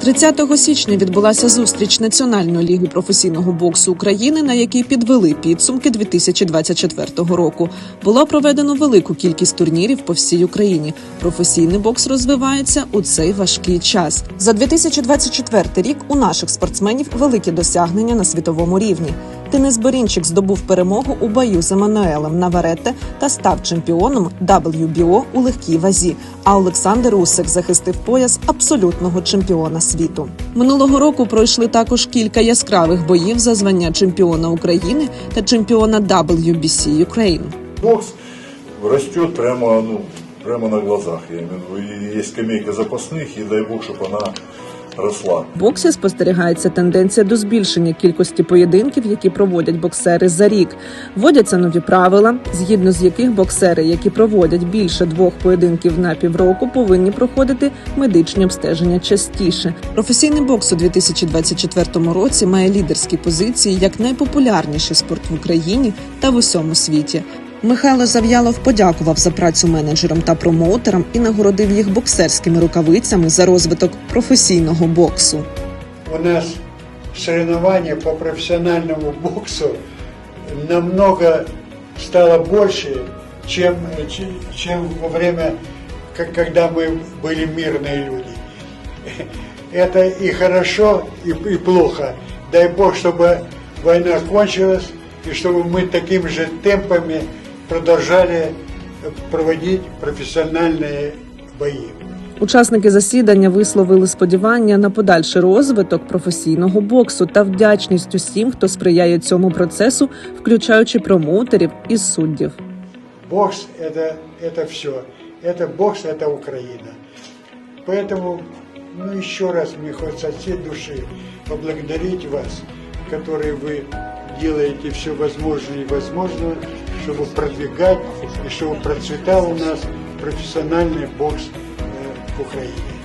30 січня відбулася зустріч Національної ліги професійного боксу України, на якій підвели підсумки 2024 року. Було проведено велику кількість турнірів по всій Україні. Професійний бокс розвивається у цей важкий час. За 2024 рік у наших спортсменів великі досягнення на світовому рівні. Денис Борінчик здобув перемогу у бою з Еммануелем Наваретте та став чемпіоном WBO у легкій вазі. А Олександр Усик захистив пояс абсолютного чемпіона світу. Минулого року пройшли також кілька яскравих боїв за звання чемпіона України та чемпіона WBC Ukraine. Бокс растет прямо, ну, прямо на глазах. Я имею в виду, скамейка запасных, и дай бог, чтобы она росла. В боксі спостерігається тенденція до збільшення кількості поєдинків, які проводять боксери за рік. Вводяться нові правила, згідно з яких боксери, які проводять більше двох поєдинків на півроку, повинні проходити медичні обстеження частіше. Професійний бокс у 2024 році має лідерські позиції як найпопулярніший спорт в Україні та в усьому світі. Михайло Зав'ялов подякував за працю менеджерам та промоутерам і нагородив їх боксерськими рукавицями за розвиток професійного боксу. у нас соревнования по профессиональному боксу намного стало больше, чем, чем во время, как- когда мы были мирные люди. Это и хорошо, и, и плохо. Дай Бог, чтобы война кончилась, и чтобы мы такими же темпами продолжали проводить профессиональные бои. Учасники засідання висловили сподівання на подальший розвиток професійного боксу та вдячність усім, хто сприяє цьому процесу, включаючи промоутерів і суддів. Бокс это, это все. Это бокс, это Украина. Поэтому, ну еще раз мне хочется от всей души поблагодарить вас, которые вы делаете все возможное и возможное, чтобы продвигать и чтобы процветал у нас профессиональный бокс э, в Украине.